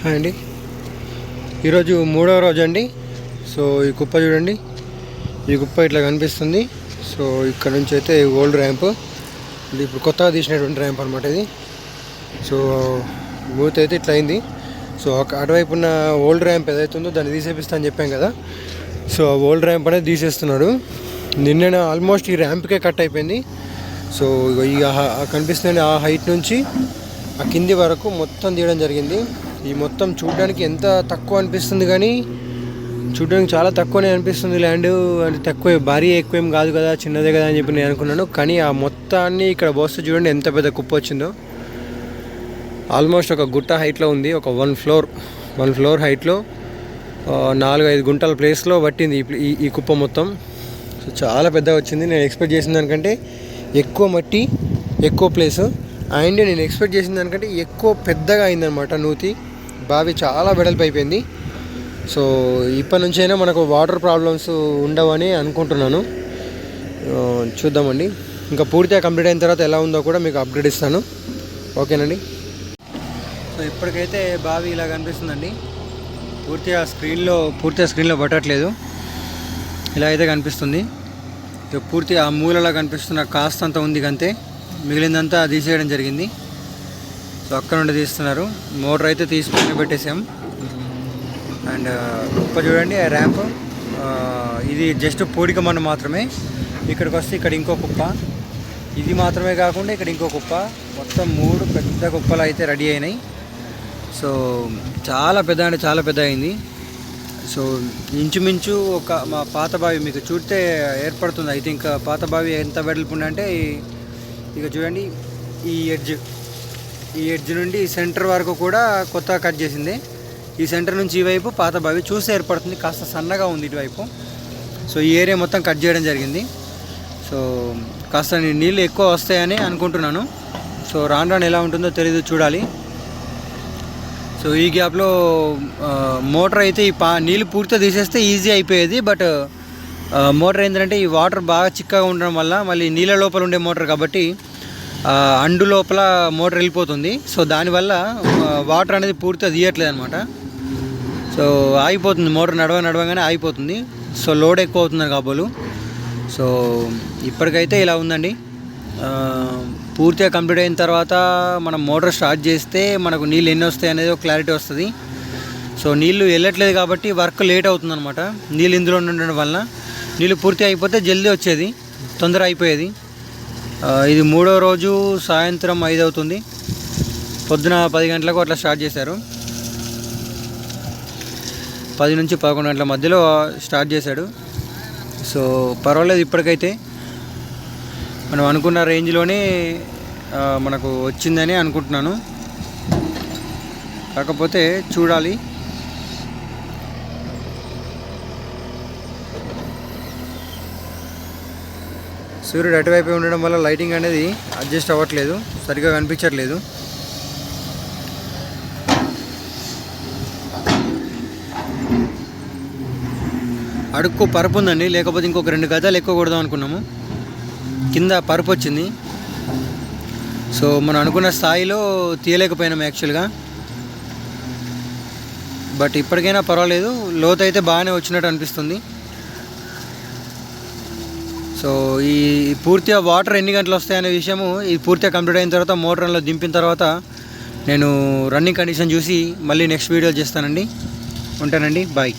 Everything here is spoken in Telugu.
హాయ్ అండి. ఈరోజు మూడవ రోజు అండి. సో ఈ కుప్ప చూడండి. ఈ కుప్ప ఇట్లా కనిపిస్తుంది. సో ఇక్కడ నుంచి అయితే ఓల్డ్ ర్యాంప్. ఇది ఇప్పుడు కొత్తగా తీసినటువంటి ర్యాంప్ అనమాట ఇది. సో మూత అయితే ఇట్లా అయింది. సో ఒక అటువైపు ఉన్న ఓల్డ్ ర్యాంప్ ఏదైతే ఉందో దాన్ని తీసేపిస్తా అని చెప్పాం కదా. సో ఆ ఓల్డ్ ర్యాంప్ అనేది తీసేస్తున్నాడు. నిన్న ఆల్మోస్ట్ ఈ ర్యాంప్కే కట్ అయిపోయింది. సో ఈ కనిపిస్తున్న ఆ హైట్ నుంచి ఆ కింది వరకు మొత్తం తీయడం జరిగింది. ఈ మొత్తం చూడడానికి ఎంత తక్కువ అనిపిస్తుంది కానీ చూడడానికి చాలా తక్కువనే అనిపిస్తుంది. ల్యాండ్ అంటే తక్కువ భారీ ఎక్కువ ఏం కాదు కదా చిన్నదే కదా అని చెప్పి నేను అనుకున్నాను. కానీ ఆ మొత్తాన్ని ఇక్కడ పోస్తే చూడండి ఎంత పెద్ద కుప్ప వచ్చిందో. ఆల్మోస్ట్ ఒక గుట్ట హైట్లో ఉంది ఒక వన్ ఫ్లోర్ వన్ ఫ్లోర్ హైట్లో నాలుగు ఐదు గుంటల ప్లేస్లో పట్టింది ఈ ఈ ఈ కుప్ప మొత్తం. సో చాలా పెద్దగా వచ్చింది. నేను ఎక్స్పెక్ట్ చేసిన దానికంటే ఎక్కువ మట్టి ఎక్కువ ప్లేస్ అండ్ నేను ఎక్స్పెక్ట్ చేసిన దానికంటే ఎక్కువ పెద్దగా అయిందనమాట నూతి. బావి చాలా వెడల్పు అయిపోయింది. సో ఇప్పటి నుంచైనా మనకు వాటర్ ప్రాబ్లమ్స్ ఉండవని అనుకుంటున్నాను. చూద్దామండి. ఇంకా పూర్తిగా కంప్లీట్ అయిన తర్వాత ఎలా ఉందో కూడా మీకు అప్డేట్ ఇస్తాను. ఓకేనండి? సో ఇప్పటికైతే బావి ఇలా కనిపిస్తుందండి. పూర్తిగా స్క్రీన్లో పూర్తిగా స్క్రీన్లో పట్టట్లేదు. ఇలా అయితే కనిపిస్తుంది. పూర్తిగా ఆ మూలలో కనిపిస్తున్న కాస్త అంత ఉంది అంతే మిగిలిందంతా తీసేయడం జరిగింది. సో అక్కడ నుండి తీస్తున్నారు. మోటార్ అయితే తీసుకుని పెట్టేసాం. అండ్ కుప్ప చూడండి ఆ ర్యాంప్ ఇది జస్ట్ పూడిక మన్ను మాత్రమే. ఇక్కడికి వస్తే ఇక్కడ ఇంకో కుప్ప. ఇది మాత్రమే కాకుండా ఇక్కడ ఇంకో కుప్ప. మొత్తం మూడు పెద్ద కుప్పలు అయితే రెడీ అయినాయి. సో చాలా పెద్ద అంటే చాలా పెద్ద అయింది. సో ఇంచుమించు ఒక మా పాత బావి మీకు చూస్తే ఏర్పడుతుంది. ఐ థింక్ పాత బావి ఎంత వెడల్పు ఉందంటే ఇక చూడండి ఈ ఎడ్జ్. ఈ ఎడ్జ్ నుండి ఈ సెంటర్ వరకు కూడా కొత్తగా కట్ చేసింది. ఈ సెంటర్ నుంచి ఈ వైపు పాత బావి చూస్తే ఏర్పడుతుంది. కాస్త సన్నగా ఉంది ఇటువైపు. సో ఈ ఏరియా మొత్తం కట్ చేయడం జరిగింది. సో కాస్త నీళ్ళు ఎక్కువ వస్తాయని అనుకుంటున్నాను. సో రాను రాను ఎలా ఉంటుందో తెలీదు చూడాలి. సో ఈ గ్యాప్లో మోటార్ అయితే ఈ పా నీళ్ళు పూర్తిగా తీసేస్తే ఈజీ అయిపోయేది. బట్ మోటార్ ఏంటంటే ఈ వాటర్ బాగా చిక్కగా ఉండడం వల్ల మళ్ళీ నీళ్ళ లోపల ఉండే మోటార్ కాబట్టి అండు లోపల మోటార్ వెళ్ళిపోతుంది. సో దానివల్ల వాటర్ అనేది పూర్తిగా తీయట్లేదు అనమాట సో ఆగిపోతుంది. మోటార్ నడవ నడవగానే ఆగిపోతుంది. సో లోడ్ ఎక్కువ అవుతుంది కాబోలు. సో ఇప్పటికైతే ఇలా ఉందండి. పూర్తిగా కంప్లీట్ అయిన తర్వాత మనం మోటార్ స్టార్ట్ చేస్తే మనకు నీళ్ళు ఎన్ని వస్తాయి అనేది ఒక క్లారిటీ వస్తుంది. సో నీళ్ళు వెళ్ళట్లేదు కాబట్టి వర్క్ లేట్ అవుతుంది అనమాట నీళ్ళు ఇందులో ఉండడం వల్ల నీళ్ళు పూర్తి అయిపోతే జల్దీ వచ్చేది. తొందర అయిపోయేది. ఇది మూడో రోజు సాయంత్రం ఐదు అవుతుంది పొద్దున పది గంటలకు అట్లా స్టార్ట్ చేశారు. పది నుంచి పదకొండు గంటల మధ్యలో స్టార్ట్ చేశాడు. సో పర్వాలేదు ఇప్పటికైతే. మనం అనుకున్న రేంజ్లోనే మనకు వచ్చిందని అనుకుంటున్నాను. కాకపోతే చూడాలి. సూర్యుడు అటువైపు ఉండడం వల్ల లైటింగ్ అనేది అడ్జస్ట్ అవ్వట్లేదు సరిగా కనిపించట్లేదు. అడుక్కు పరుపు ఉందండి లేకపోతే ఇంకొక రెండు గజాలు ఎక్కువ కొడదాం అనుకున్నాము. కింద పరుపు వచ్చింది. సో మనం అనుకున్న స్థాయిలో తీయలేకపోయినాం యాక్చువల్గా. బట్ ఇప్పటికైనా పర్వాలేదు లోతు అయితే బాగానే వచ్చినట్టు అనిపిస్తుంది. సో ఈ పూర్తిగా వాటర్ ఎన్ని గంటలు వస్తాయనే విషయము ఇది పూర్తిగా కంప్లీట్ అయిన తర్వాత మోటార్లో దింపిన తర్వాత నేను రన్నింగ్ కండిషన్ చూసి మళ్ళీ నెక్స్ట్ వీడియో చేస్తానండి. ఉంటానండి. బాయ్.